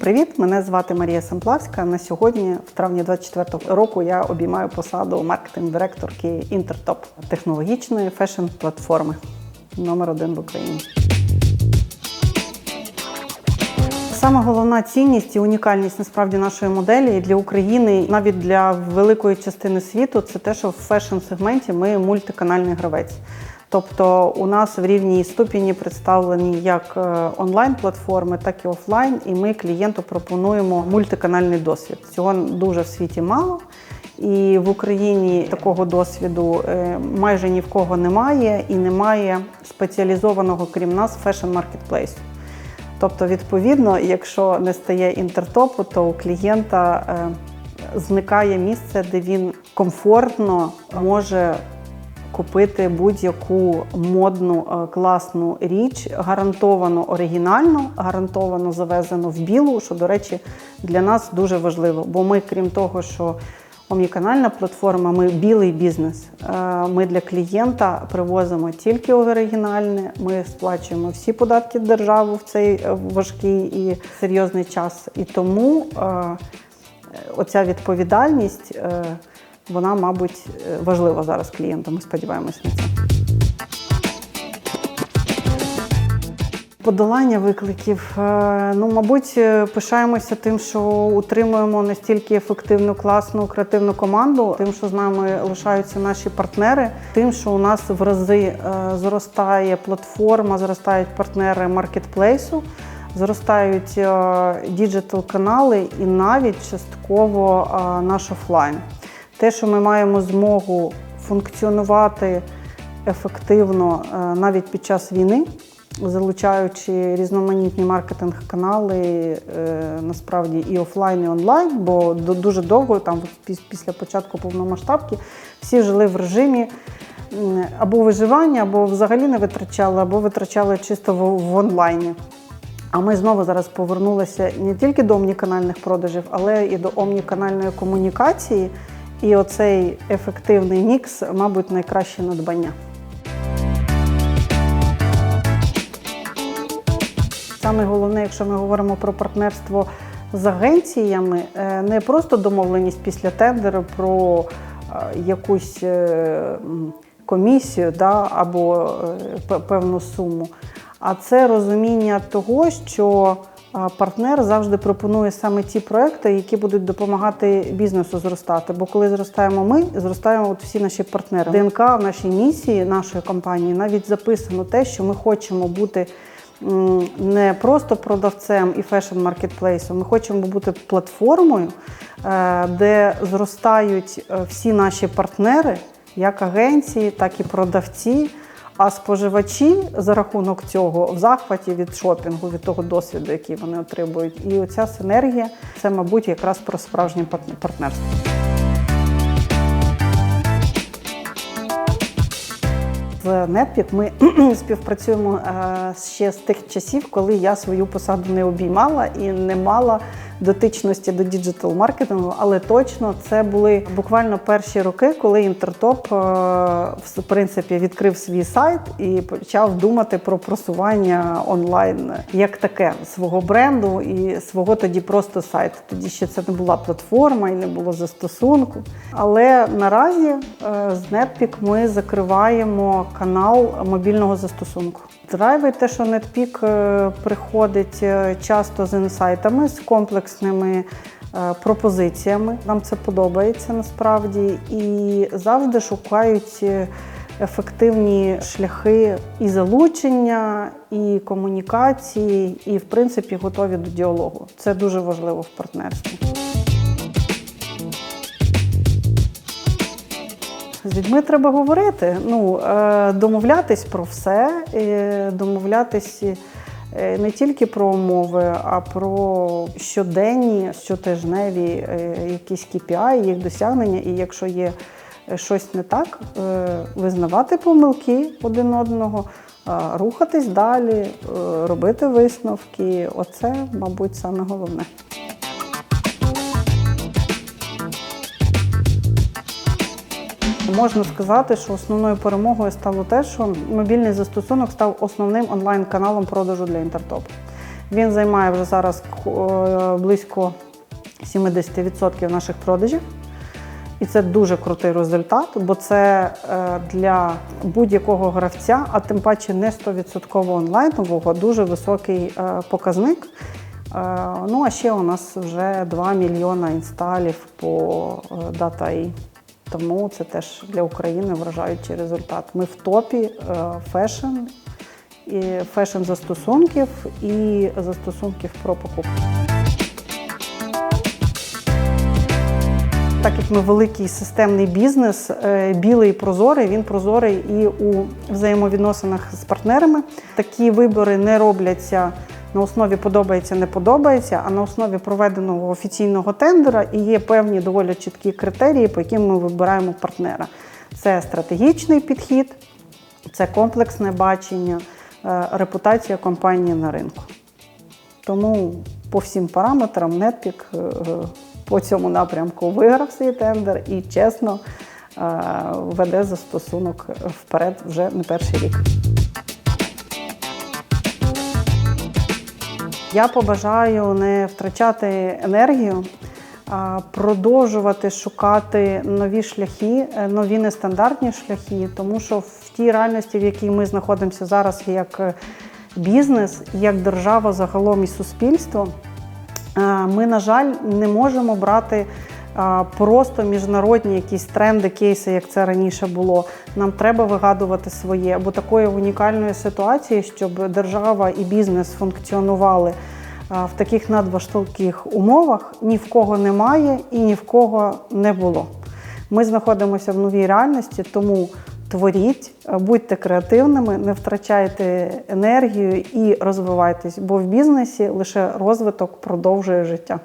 привіт! Мене звати Марія Самплавська. На сьогодні, в травні 24-го року, я обіймаю посаду маркетинг-директорки Інтертоп технологічної фешн-платформи номер один в Україні. Саме головна цінність і унікальність насправді нашої моделі для України, навіть для великої частини світу, це те, що в фешн-сегменті ми мультиканальний гравець. Тобто у нас в рівній ступені представлені як е, онлайн-платформи, так і офлайн, і ми клієнту пропонуємо мультиканальний досвід. Цього дуже в світі мало. І в Україні такого досвіду е, майже ні в кого немає, і немає спеціалізованого, крім нас, фешн-маркетплейсу. Тобто, відповідно, якщо не стає інтертопу, то у клієнта е, зникає місце, де він комфортно може купити будь-яку модну е, класну річ, гарантовано оригінальну, гарантовано завезену в білу, що, до речі, для нас дуже важливо. Бо ми, крім того, що Омніканальна платформа, ми білий бізнес. Е, Ми для клієнта привозимо тільки оригінальне. Ми сплачуємо всі податки державу в цей е, важкий і серйозний час. І тому оця відповідальність, вона, мабуть, е, важлива зараз клієнтам. Ми сподіваємося на це. Подолання викликів. Е, Ну, мабуть, е, пишаємося тим, що утримуємо настільки ефективну, класну, креативну команду, тим, що з нами лишаються наші партнери, тим, що у нас в рази зростає платформа, зростають партнери маркетплейсу, зростають діджитал-канали і навіть частково наш офлайн. Те, що ми маємо змогу функціонувати ефективно е, навіть під час війни залучаючи різноманітні маркетинг-канали, е, насправді і офлайн, і онлайн, бо дуже довго, там після початку повномасштабки, всі жили в режимі або виживання, або взагалі не витрачали, або витрачали чисто в, в онлайні. А ми знову зараз повернулися не тільки до омніканальних продажів, але і до омніканальної комунікації. І оцей ефективний мікс, мабуть, найкраще надбання. Саме головне, якщо ми говоримо про партнерство з агенціями, е, не просто домовленість після тендеру про е, якусь е, комісію да, або певну суму, а це розуміння того, що партнер завжди пропонує саме ті проекти, які будуть допомагати бізнесу зростати. Бо коли зростаємо ми, зростаємо от всі наші партнери. ДНК в нашій місії, нашої компанії навіть записано те, що ми хочемо бути не просто продавцем і фешн-маркетплейсом. Ми хочемо бути платформою, е, де зростають е, всі наші партнери, як агенції, так і продавці. А споживачі за рахунок цього в захваті від шопінгу, від того досвіду, який вони отримують. І оця синергія це, мабуть, якраз про справжнє партн- партнерство. З NetPeak ми співпрацюємо е, ще з тих часів, коли я свою посаду не обіймала і не мала дотичності до діджитал маркетингу, але точно це були буквально перші роки, коли Інтертоп е, в принципі відкрив свій сайт і почав думати про просування онлайн як таке свого бренду і свого тоді просто сайту. Тоді ще це не була платформа і не було застосунку. Але наразі е, з NetPeak ми закриваємо канал мобільного застосунку. Драйвить те, що NetPeak е, приходить часто з інсайтами, з комплексними е, пропозиціями. Нам це подобається насправді і завжди шукають. е, Ефективні шляхи і залучення, і комунікації, і в принципі готові до діалогу. Це дуже важливо в партнерстві. З людьми треба говорити. Ну, е, домовлятись про все, домовлятись не тільки про умови, а про щоденні, щотижневі е, якісь KPI, їх досягнення. І якщо є е, щось не так, е, визнавати помилки один одного, е, рухатись далі, е, робити висновки. Оце, мабуть, саме головне. Можна сказати, що основною перемогою стало те, що мобільний застосунок став основним онлайн-каналом продажу для інтертопу. Він займає вже зараз е, близько 70% наших продажів. І це дуже крутий результат, бо це е, для будь-якого гравця, а тим паче не 100% онлайнового, дуже високий е, показник. Ну а ще у нас вже 2 мільйона інсталів по Data.ai. Тому це теж для України вражаючий результат. Ми в топі е, фешн, і фешн застосунків і застосунків про покупки. Так як ми великий системний бізнес, е, білий прозорий, він прозорий і у взаємовідносинах з партнерами. Такі вибори не робляться на основі подобається, не подобається, а на основі проведеного офіційного тендера і є певні доволі чіткі критерії, по яким ми вибираємо партнера. Це стратегічний підхід, це комплексне бачення, е, репутація компанії на ринку. Тому по всім параметрам е, по цьому напрямку виграв свій тендер і чесно е, веде застосунок вперед вже не перший рік. Я побажаю не втрачати енергію, а продовжувати шукати нові шляхи, е, нові нестандартні шляхи, тому що в тій реальності, в якій ми знаходимося зараз, як е, бізнес, як держава загалом і суспільство, е, ми, на жаль, не можемо брати просто міжнародні якісь тренди, кейси, як це раніше було. Нам треба вигадувати своє, бо такої унікальної ситуації, щоб держава і бізнес функціонували в таких надважких умовах, ні в кого немає і ні в кого не було. Ми знаходимося в новій реальності, тому творіть, будьте креативними, не втрачайте енергію і розвивайтесь, бо в бізнесі лише розвиток продовжує життя.